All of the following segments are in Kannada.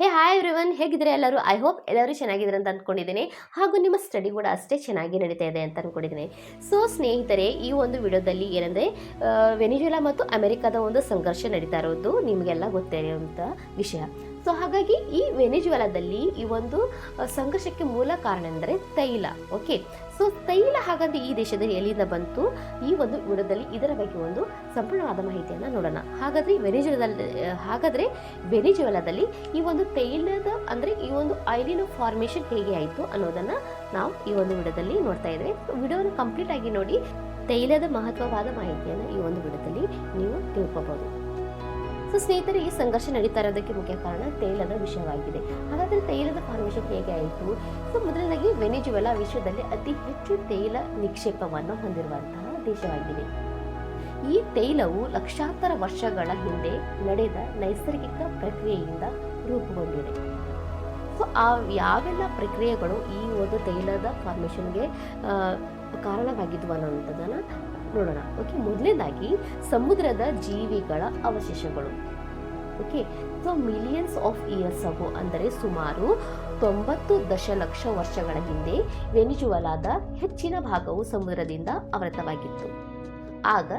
ಹೇ ಹಾಯ್ ಎವ್ರಿವನ್ ಹೇಗಿದ್ರೆ ಎಲ್ಲರೂ? ಐ ಹೋಪ್ ಎಲ್ಲರೂ ಚೆನ್ನಾಗಿದ್ದಾರೆ ಅಂತ ಅಂದ್ಕೊಂಡಿದ್ದೀನಿ ಹಾಗೂ ನಿಮ್ಮ ಸ್ಟಡಿ ಕೂಡ ಅಷ್ಟೇ ಚೆನ್ನಾಗಿ ನಡೀತಾ ಇದೆ ಅಂತ ಅಂದ್ಕೊಂಡಿದ್ದೀನಿ ಸೊ ಸ್ನೇಹಿತರೆ, ಈ ಒಂದು ವಿಡಿಯೋದಲ್ಲಿ ಏನಂದರೆ ವೆನಿಜುಲಾ ಮತ್ತು ಅಮೆರಿಕಾದ ಒಂದು ಸಂಘರ್ಷ ನಡೀತಾ ಇರೋದು ನಿಮಗೆಲ್ಲ ಗೊತ್ತಿರೋಂಥ ವಿಷಯ. ಸೊ ಹಾಗಾಗಿ ಈ ವೆನೆಜುವೆಲಾದಲ್ಲಿ ಈ ಒಂದು ಸಂಘರ್ಷಕ್ಕೆ ಮೂಲ ಕಾರಣ ಎಂದರೆ ತೈಲ, ಓಕೆ? ಸೊ ತೈಲ ಹಾಗಾಗಿ ಈ ದೇಶದಲ್ಲಿ ಎಲ್ಲಿಂದ ಬಂತು? ಈ ಒಂದು ವಿಡದಲ್ಲಿ ಇದರ ಬಗ್ಗೆ ಒಂದು ಸಂಪೂರ್ಣವಾದ ಮಾಹಿತಿಯನ್ನು ನೋಡೋಣ. ಹಾಗಾದರೆ ವೆನೆಜುವೆಲಾದಲ್ಲಿ ಹಾಗಾದರೆ ವೆನೆಜುವೆಲಾದಲ್ಲಿ ಈ ಒಂದು ತೈಲದ ಅಂದರೆ ಈ ಒಂದು ಆಯಿಲಿನ ಫಾರ್ಮೇಷನ್ ಹೇಗೆ ಆಯಿತು ಅನ್ನೋದನ್ನು ನಾವು ಈ ಒಂದು ವಿಡದಲ್ಲಿ ನೋಡ್ತಾ ಇದ್ದೇವೆ. ವಿಡಿಯೋನ ಕಂಪ್ಲೀಟ್ ಆಗಿ ನೋಡಿ, ತೈಲದ ಮಹತ್ವವಾದ ಮಾಹಿತಿಯನ್ನು ಈ ಒಂದು ವಿಡದಲ್ಲಿ ನೀವು ತಿಳ್ಕೊಬಹುದು ಸೊ ಸ್ನೇಹಿತರೆ, ಈ ಸಂಘರ್ಷ ನಡೀತಾ ಇರೋದಕ್ಕೆ ಮುಖ್ಯ ಕಾರಣ ತೈಲದ ವಿಷಯವಾಗಿದೆ. ಹಾಗಾದ್ರೆ ತೈಲದ ಫಾರ್ಮೇಷನ್ ಹೇಗೆ ಆಯಿತು? ಸೊ ಮೊದಲನೇದಾಗಿ ವೆನೆಜುವೆಲಾ ವಿಶ್ವದಲ್ಲಿ ಅತಿ ಹೆಚ್ಚು ತೈಲ ನಿಕ್ಷೇಪವನ್ನು ಹೊಂದಿರುವಂತಹ ದೇಶವಾಗಿದೆ. ಈ ತೈಲವು ಲಕ್ಷಾಂತರ ವರ್ಷಗಳ ಹಿಂದೆ ನಡೆದ ನೈಸರ್ಗಿಕ ಪ್ರಕ್ರಿಯೆಯಿಂದ ರೂಪುಗೊಂಡಿದೆ. ಸೊ ಆ ಯಾವೆಲ್ಲ ಪ್ರಕ್ರಿಯೆಗಳು ಈ ಒಂದು ತೈಲದ ಫಾರ್ಮೇಷನ್ಗೆ ಕಾರಣವಾಗಿದ್ವು ಅನ್ನೋಂಥದ್ದನ್ನು ನೋಡೋಣ. ಓಕೆ ಮೊದಲನೇದಾಗಿ ಸಮುದ್ರದ ಜೀವಿಗಳ ಅವಶೇಷಗಳು. Okay so millions of years ಅವು ಅಂದರೆ ಸುಮಾರು ತೊಂಬತ್ತು ದಶಲಕ್ಷ ವರ್ಷಗಳ ಹಿಂದೆ ವೆನಿಜುವಲಾದ ಹೆಚ್ಚಿನ ಭಾಗವು ಸಮುದ್ರದಿಂದ ಆವೃತವಾಗಿತ್ತು. ಆಗ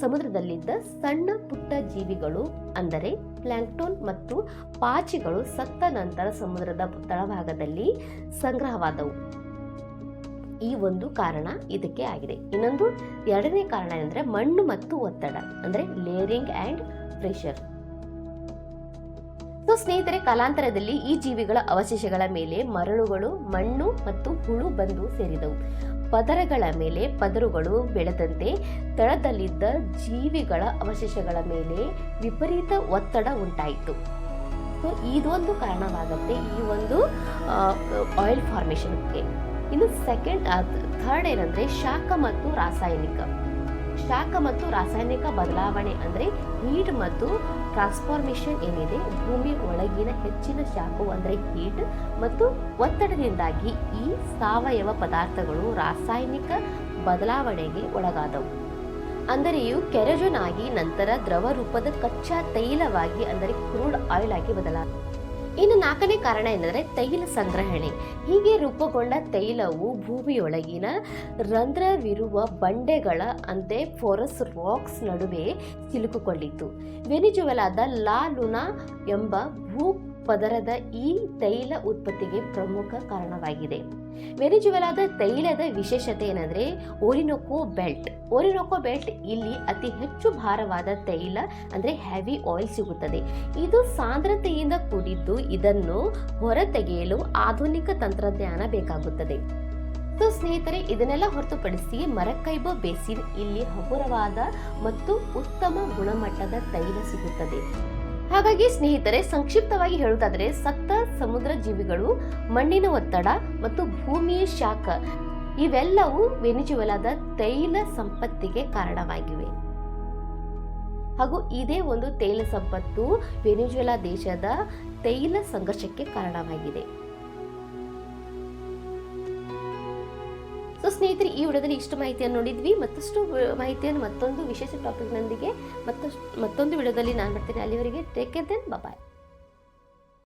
ಸಮುದ್ರದಲ್ಲಿದ್ದ ಸಣ್ಣ ಪುಟ್ಟ ಜೀವಿಗಳು ಅಂದರೆ ಪ್ಲಾಂಕ್ಟೋನ್ ಮತ್ತು ಪಾಚಿಗಳು ಸತ್ತ ನಂತರ ಸಮುದ್ರದ ತಳಭಾಗದಲ್ಲಿ ಸಂಗ್ರಹವಾದವು. ಈ ಒಂದು ಕಾರಣ ಇದಕ್ಕೆ ಆಗಿದೆ. ಇನ್ನೊಂದು, ಎರಡನೇ ಕಾರಣ ಏನಂದ್ರೆ ಮಣ್ಣು ಮತ್ತು ಒತ್ತಡ, ಅಂದ್ರೆ ಲೇರಿಂಗ್ ಅಂಡ್ ಪ್ರೆಷರ್. ಸೊ, ಸ್ನೇಹಿತರೆ, ಕಾಲಾಂತರದಲ್ಲಿ ಈ ಜೀವಿಗಳ ಅವಶೇಷಗಳ ಮೇಲೆ ಮರಳುಗಳು, ಮಣ್ಣು ಮತ್ತು ಹುಳು ಬಂದು ಸೇರಿದವು. ಪದರಗಳ ಮೇಲೆ ಪದರುಗಳು ಬೆಳೆದಂತೆ ತಳದಲ್ಲಿದ್ದ ಜೀವಿಗಳ ಅವಶೇಷಗಳ ಮೇಲೆ ವಿಪರೀತ ಒತ್ತಡ ಉಂಟಾಯಿತು. ಸೊ, ಇದೊಂದು ಕಾರಣವಾಗುತ್ತೆ ಈ ಒಂದು ಆಯಿಲ್ ಫಾರ್ಮೇಷನ್ಗೆ ಇನ್ನು ಸೆಕೆಂಡ್ ಥರ್ಡ್ ಏನಂದ್ರೆ ಶಾಖ ಮತ್ತು ರಾಸಾಯನಿಕ. ಶಾಖ ಮತ್ತು ರಾಸಾಯನಿಕ ಬದಲಾವಣೆ ಅಂದರೆ ಹೀಟ್ ಮತ್ತು ಟ್ರಾನ್ಸ್ಫಾರ್ಮೇಷನ್ ಏನಿದೆ? ಭೂಮಿ ಒಳಗಿನ ಹೆಚ್ಚಿನ ಶಾಖವು ಅಂದರೆ ಹೀಟ್ ಮತ್ತು ಒತ್ತಡದಿಂದಾಗಿ ಈ ಸಾವಯವ ಪದಾರ್ಥಗಳು ರಾಸಾಯನಿಕ ಬದಲಾವಣೆಗೆ ಒಳಗಾದವು. ಅಂದರೆ ಇವು ಕೆರಜನ್ ಆಗಿ ನಂತರ ದ್ರವ ರೂಪದ ಕಚ್ಚಾ ತೈಲವಾಗಿ ಅಂದರೆ ಕ್ರೂಡ್ ಆಯಿಲ್ ಆಗಿ ಬದಲಾದ ಇನ್ನು ನಾಲ್ಕನೇ ಕಾರಣ ಎಂದರೆ ತೈಲ ಸಂಗ್ರಹಣೆ. ಹೀಗೆ ರೂಪುಗೊಂಡ ತೈಲವು ಭೂಮಿಯೊಳಗಿನ ರಂಧ್ರವಿರುವ ಬಂಡೆಗಳ ಅಂತೆ ಫೋರಸ್ ರಾಕ್ಸ್ ನಡುವೆ ಸಿಲುಕಿಕೊಂಡಿತ್ತು. ವೆನಿಜುವೆಲಾದ ಲಾ ಲುನಾ ಎಂಬ ಭೂ ಪದರದ ಈ ತೈಲ ಉತ್ಪತ್ತಿಗೆ ಪ್ರಮುಖ ಕಾರಣವಾಗಿದೆ. ವೆನಿಜುವೆಲಾದ ತೈಲದ ವಿಶೇಷತೆ ಏನಂದ್ರೆ ಓರಿನೊಕೋ ಬೆಲ್ಟ್. ಓರಿನೊಕೋ ಬೆಲ್ಟ್ ಇಲ್ಲಿ ಅತಿ ಹೆಚ್ಚು ಭಾರವಾದ ತೈಲ ಅಂದ್ರೆ ಹೆವಿ ಆಯಿಲ್ ಸಿಗುತ್ತದೆ. ಇದು ಸಾಂದ್ರತೆಯಿಂದ ಕೂಡಿದ್ದು ಇದನ್ನು ಹೊರತೆಗೆಯಲು ಆಧುನಿಕ ತಂತ್ರಜ್ಞಾನ ಬೇಕಾಗುತ್ತದೆ. ಸೊ ಸ್ನೇಹಿತರೆ, ಇದನ್ನೆಲ್ಲ ಹೊರತುಪಡಿಸಿ ಮರಕೈಬೋ ಬೇಸಿನ್ ಇಲ್ಲಿ ಹಗುರವಾದ ಮತ್ತು ಉತ್ತಮ ಗುಣಮಟ್ಟದ ತೈಲ ಸಿಗುತ್ತದೆ. ಹಾಗಾಗಿ ಸ್ನೇಹಿತರೆ, ಸಂಕ್ಷಿಪ್ತವಾಗಿ ಹೇಳುವುದಾದರೆ ಸತ್ತ ಸಮುದ್ರ ಜೀವಿಗಳು, ಮಣ್ಣಿನ ಒತ್ತಡ ಮತ್ತು ಭೂಮಿಯ ಶಾಖ ಇವೆಲ್ಲವೂ ವೆನಿಜುವೆಲಾದ ತೈಲ ಸಂಪತ್ತಿಗೆ ಕಾರಣವಾಗಿವೆ. ಹಾಗೂ ಇದೇ ಒಂದು ತೈಲ ಸಂಪತ್ತು ವೆನಿಜುವೆಲಾ ದೇಶದ ತೈಲ ಸಂಘರ್ಷಕ್ಕೆ ಕಾರಣವಾಗಿದೆ. ಸೊ ಸ್ನೇಹಿತರೆ, ಈ ವಿಡಿಯೋದಲ್ಲಿ ಇಷ್ಟು ಮಾಹಿತಿಯನ್ನು ನೋಡಿದ್ವಿ. ಮತ್ತಷ್ಟು ಮಾಹಿತಿಯನ್ನು ಮತ್ತೊಂದು ವಿಶೇಷ ಟಾಪಿಕ್ನೊಂದಿಗೆ ಮತ್ತಷ್ಟು ಮತ್ತೊಂದು ವಿಡಿಯೋದಲ್ಲಿ ನಾನು ಬರ್ತೀನಿ ಅಲ್ಲಿವರೆಗೆ ಟೇಕ್ ಕೇರ್ ದೆನ್ ಬಾಯ್